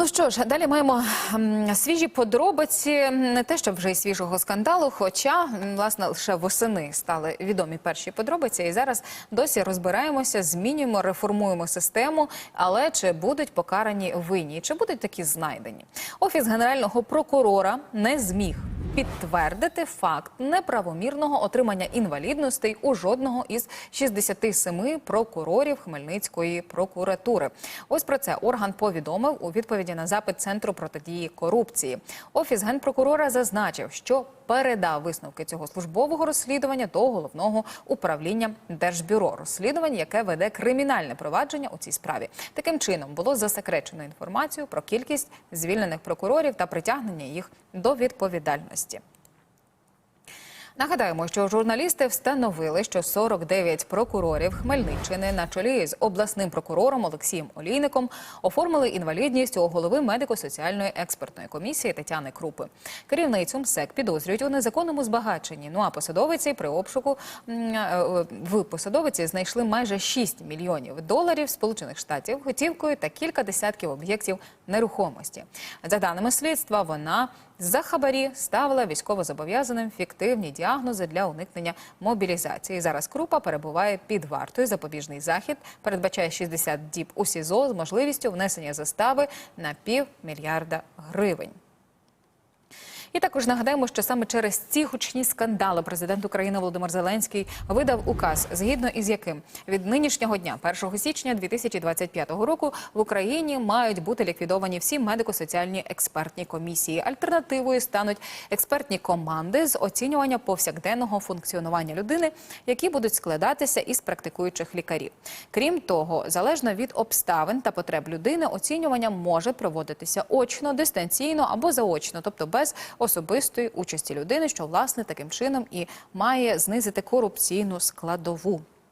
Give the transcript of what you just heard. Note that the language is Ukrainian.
Ну що ж, далі маємо свіжі подробиці, не те, що вже й свіжого скандалу, хоча власне лише восени стали відомі перші подробиці, і зараз досі розбираємося, змінюємо, реформуємо систему. Але чи будуть покарані винні? Чи будуть такі знайдені? Офіс генерального прокурора не зміг. Підтвердити факт неправомірного отримання інвалідностей у жодного із 67 прокурорів Хмельницької прокуратури. Ось про це орган повідомив у відповіді на запит центру протидії корупції. Офіс генпрокурора зазначив, що передав висновки цього службового розслідування до головного управління Держбюро розслідувань, яке веде кримінальне провадження у цій справі. Таким чином було засекречено інформацію про кількість звільнених прокурорів та притягнення їх до відповідальності власті. Нагадаємо, що журналісти встановили, що 49 прокурорів Хмельниччини на чолі з обласним прокурором Олексієм Олійником оформили інвалідність у голови медико-соціальної експертної комісії Тетяни Крупи. Керівницю МСЕК підозрюють у незаконному збагаченні. Ну а посадовиці при обшуку е, в посадовиці знайшли майже 6 мільйонів доларів Сполучених Штатів готівкою та кілька десятків об'єктів нерухомості. За даними слідства, вона за хабарі ставила військовозобов'язаним фіктивні діагнози для уникнення мобілізації. Зараз Крупа перебуває під вартою. Запобіжний захід передбачає 60 діб у СІЗО з можливістю внесення застави на півмільярда гривень. І також нагадаємо, що саме через ці гучні скандали президент України Володимир Зеленський видав указ, згідно із яким від нинішнього дня, 1 січня 2025 року, в Україні мають бути ліквідовані всі медико-соціальні експертні комісії. Альтернативою стануть експертні команди з оцінювання повсякденного функціонування людини, які будуть складатися із практикуючих лікарів. Крім того, залежно від обставин та потреб людини, оцінювання може проводитися очно, дистанційно або заочно, тобто без особистої участі людини, що власне таким чином і має знизити корупційну складову.